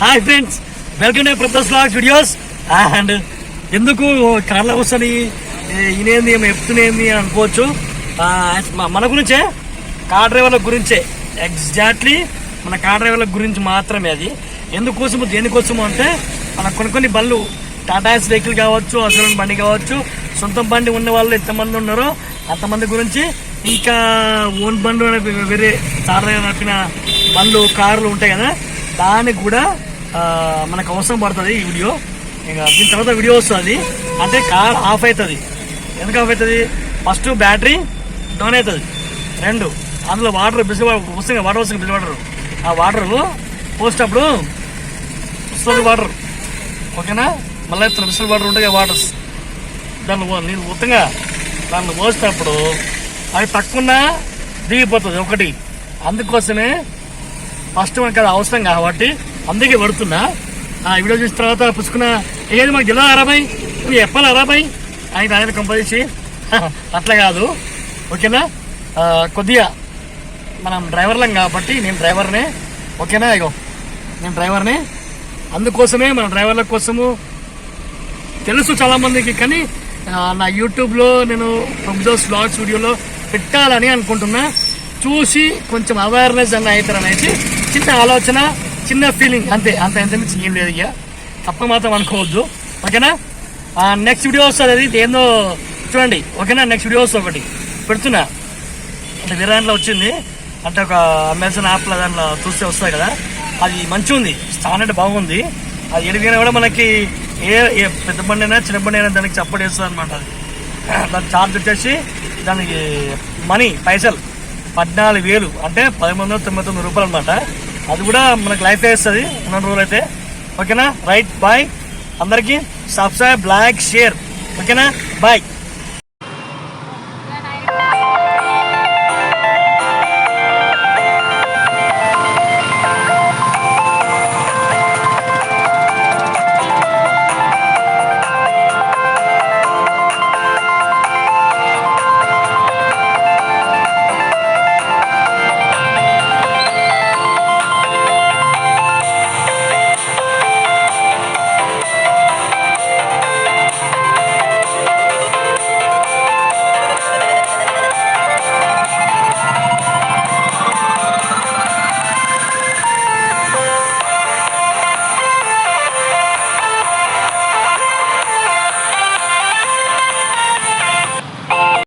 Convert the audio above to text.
Hi friends welcome to ప్రొఫెస్ blogs videos and ఎందుకు కార్ల కూర్చొని ఈయనేంది ఏమో చెప్తునేంది అని అనుకోవచ్చు మన గురించే కార్ డ్రైవర్ల గురించే. ఎగ్జాక్ట్లీ మన కార్ డ్రైవర్ల గురించి మాత్రమే అది. ఎందుకోసము దేనికోసము అంటే మన కొన్ని కొన్ని బండ్లు టాటాస్ వెహికల్ కావచ్చు అసలు బండి కావచ్చు సొంత బండి ఉన్న వాళ్ళు ఎంతమంది ఉన్నారో అంతమంది గురించి ఇంకా ఓన్ బండ్లు వేరే సాధారణ నడిపిన బండ్లు కార్లు ఉంటాయి కదా దానికి కూడా మనకు అవసరం పడుతుంది ఈ వీడియో. ఇంకా దీని తర్వాత వీడియో వస్తుంది. అంటే కార్ ఆఫ్ అవుతుంది. ఎందుకు ఆఫ్ అవుతుంది? ఫస్ట్ బ్యాటరీ డౌన్ అవుతుంది. రెండు అందులో వాటర్ బిసి వస్తుంది వాటర్ వస్తుంది బిసి వాటర్. ఆ వాటర్ పోసేటప్పుడు వస్తుంది వాటర్. ఓకేనా? మళ్ళీ బిసిల్ వాటర్ ఉంటాయి వాటర్స్ దాన్ని నీళ్ళు మొత్తంగా దాన్ని పోసేటప్పుడు అది తక్కువ దిగిపోతుంది ఒకటి. అందుకోసమే ఫస్ట్ మనకి అది అవసరం కాబట్టి అందుకే పడుతున్నా. ఆ వీడియో చూసిన తర్వాత పుచ్చుకున్న ఏది మాకు జిల్లా అరాబాయ్ నువ్వు చెప్పాలి అరాబాయ్ ఆయన ఆయన కంపల్సి అట్లా కాదు. ఓకేనా? కొద్దిగా మనం డ్రైవర్లం కాబట్టి నేను డ్రైవర్నే. ఓకేనా? ఇగో నేను డ్రైవర్నే. అందుకోసమే మన డ్రైవర్ల కోసము తెలుసు చాలా మందికి కానీ నా యూట్యూబ్లో నేను ప్రొఫెసర్స్ బ్లాగ్స్ వీడియోలో పెట్టాలని అనుకుంటున్నా. చూసి కొంచెం అవేర్నెస్ అన్న అవుతారనేసి చిన్న ఆలోచన చిన్న ఫీలింగ్ అంతే అంత ఎంత మించి ఏం లేదు ఇక. తప్ప మాత్రం అనుకోవద్దు. ఓకేనా? నెక్స్ట్ వీడియో వస్తుంది అది. ఏందో చూడండి. ఓకేనా? నెక్స్ట్ వీడియో వస్తుంది ఒకటి. పెడుతున్నా. అంటే వేరే దాంట్లో వచ్చింది. అంటే ఒక అమెజాన్ యాప్లో దాంట్లో చూస్తే వస్తుంది కదా. అది మంచి ఉంది. స్టాండర్డ్ బాగుంది. అది ఎడిగినా కూడా మనకి ఏ ఏ పెద్ద బండి అయినా చిన్న బండి అయినా దానికి సపోర్ట్ చేస్తుంది అనమాట అది. దాని ఛార్జ్ వచ్చేసి దానికి మనీ పైసలు పద్నాలుగు వేలు. అంటే పదమూడు వందల తొంభై తొమ్మిది రూపాయలు అనమాట అది కూడా మనకు లైఫ్ వేస్తుంది ఉన్న రోజులు అయితే. ఓకేనా? రైట్ బాయ్ అందరికీ సబ్స్క్రైబ్ లైక్ షేర్ ఓకేనా? బాయ్